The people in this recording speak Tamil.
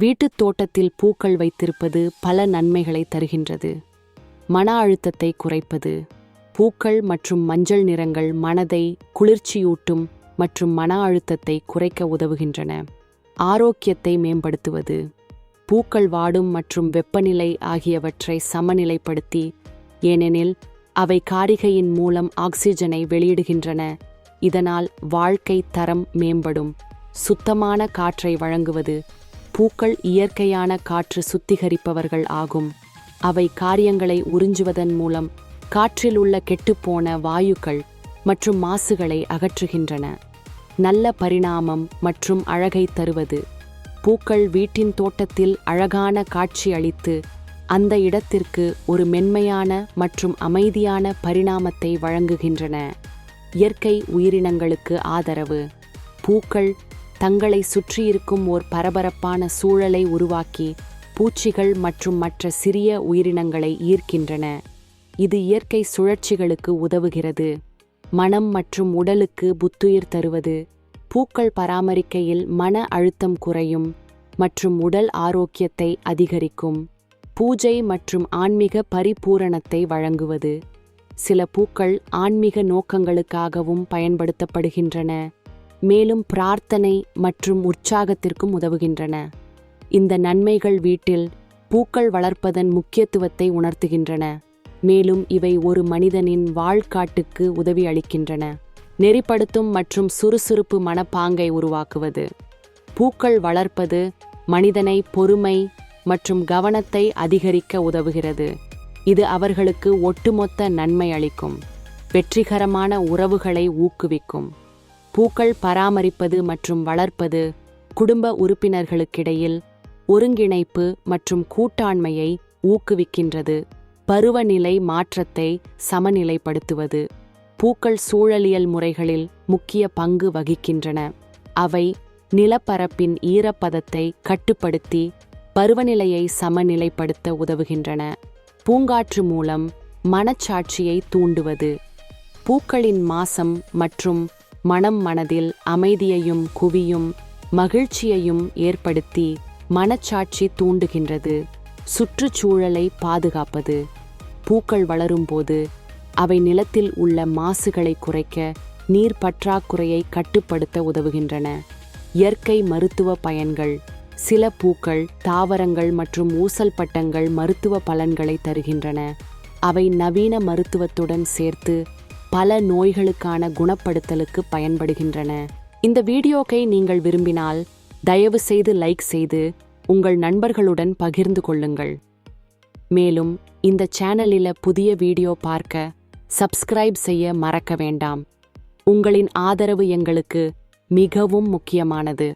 வீட்டுத் தோட்டத்தில் பூக்கள் வைத்திருப்பது பல நன்மைகளை தருகின்றது. மன அழுத்தத்தை குறைப்பது பூக்கள் மற்றும் மஞ்சள் நிறங்கள் மனதை குளிர்ச்சியூட்டும் மற்றும் மன அழுத்தத்தை குறைக்க உதவுகின்றன. ஆரோக்கியத்தை மேம்படுத்துவது பூக்கள் வாடும் மற்றும் வெப்பநிலை ஆகியவற்றை சமநிலைப்படுத்தி ஏனெனில் அவை காரிகையின் மூலம் ஆக்சிஜனை வெளியிடுகின்றன. இதனால் வாழ்க்கை தரம் மேம்படும். சுத்தமான காற்றை வழங்குவது பூக்கள் இயற்கையான காற்று சுத்திகரிப்பவர்கள் ஆகும். அவை காரியங்களை உறிஞ்சுவதன் மூலம் காற்றில் உள்ள கெட்டுப்போன வாயுக்கள் மற்றும் மாசுகளை அகற்றுகின்றன. நல்ல பரிணாமம் மற்றும் அழகை தருவது. பூக்கள் வீட்டின் தோட்டத்தில் அழகான காட்சி அளித்து அந்த இடத்திற்கு ஒரு மென்மையான மற்றும் அமைதியான பரிணாமத்தை வழங்குகின்றன. இயற்கை உயிரினங்களுக்கு ஆதரவு. பூக்கள் தங்களை சுற்றியிருக்கும் ஓர் பரபரப்பான சூழலை உருவாக்கி பூச்சிகள் மற்றும் மற்ற சிறிய உயிரினங்களை ஈர்க்கின்றன. இது இயற்கை சுழற்சிகளுக்கு உதவுகிறது. மனம் மற்றும் உடலுக்கு புத்துயிர் தருவது. பூக்கள் பராமரிக்கையில் மன அழுத்தம் குறையும் மற்றும் உடல் ஆரோக்கியத்தை அதிகரிக்கும். பூஜை மற்றும் ஆன்மீக பரிபூரணத்தை வழங்குவது. சில பூக்கள் ஆன்மீக நோக்கங்களுக்காகவும் பயன்படுத்தப்படுகின்றன. மேலும் பிரார்த்தனை மற்றும் உற்சாகத்திற்கும் உதவுகின்றன. இந்த நன்மைகள் வீட்டில் பூக்கள் வளர்ப்பதன் முக்கியத்துவத்தை உணர்த்துகின்றன. மேலும் இவை ஒரு மனிதனின் வாழ்காட்டுக்கு உதவி அளிக்கின்றன. நெறிப்படுத்தும் மற்றும் சுறுசுறுப்பு மனப்பாங்கை உருவாக்குவது. பூக்கள் வளர்ப்பது மனிதனை பொறுமை மற்றும் கவனத்தை அதிகரிக்க உதவுகிறது. இது அவர்களுக்கு ஒட்டுமொத்த நன்மை அளிக்கும். வெற்றிகரமான உறவுகளை ஊக்குவிக்கும். பூக்கள் பராமரிப்பது மற்றும் வளர்ப்பது குடும்ப உறுப்பினர்களுக்கிடையில் ஒருங்கிணைப்பு மற்றும் கூட்டாண்மையை ஊக்குவிக்கின்றது. பருவநிலை மாற்றத்தை சமநிலைப்படுத்துவது பூக்கள் சூழலியல் முறைகளில் முக்கிய பங்கு வகிக்கின்றன. அவை நிலப்பரப்பின் ஈரப்பதத்தை கட்டுப்படுத்தி பருவநிலையை சமநிலைப்படுத்த உதவுகின்றன. பூங்காற்று மூலம் மனச்சாட்சியை தூண்டுவது பூக்களின் மாசம் மற்றும் மனம் மனதில் அமைதியையும் குவியும் மகிழ்ச்சியையும் ஏற்படுத்தி மனச்சாட்சி தூண்டுகின்றது. சுற்றுச்சூழலை பாதுகாப்பது. பூக்கள் வளரும்போது அவை நிலத்தில் உள்ள மாசுகளை குறைக்க நீர் பற்றாக்குறையை கட்டுப்படுத்த உதவுகின்றன. இயற்கை மருத்துவ பயன்கள். சில பூக்கள் தாவரங்கள் மற்றும் ஊசல் பட்டங்கள் மருத்துவ பலன்களை தருகின்றன. அவை நவீன மருத்துவத்துடன் சேர்த்து பல நோய்களுக்கான குணப்படுத்தலுக்கு பயன்படுகின்றன. இந்த வீடியோக்கை நீங்கள் விரும்பினால் தயவு செய்து லைக் செய்து உங்கள் நண்பர்களுடன் பகிர்ந்து கொள்ளுங்கள். மேலும் இந்த சேனலில் புதிய வீடியோ பார்க்க சப்ஸ்கிரைப் செய்ய மறக்க வேண்டாம். உங்களின் ஆதரவு எங்களுக்கு மிகவும் முக்கியமானது.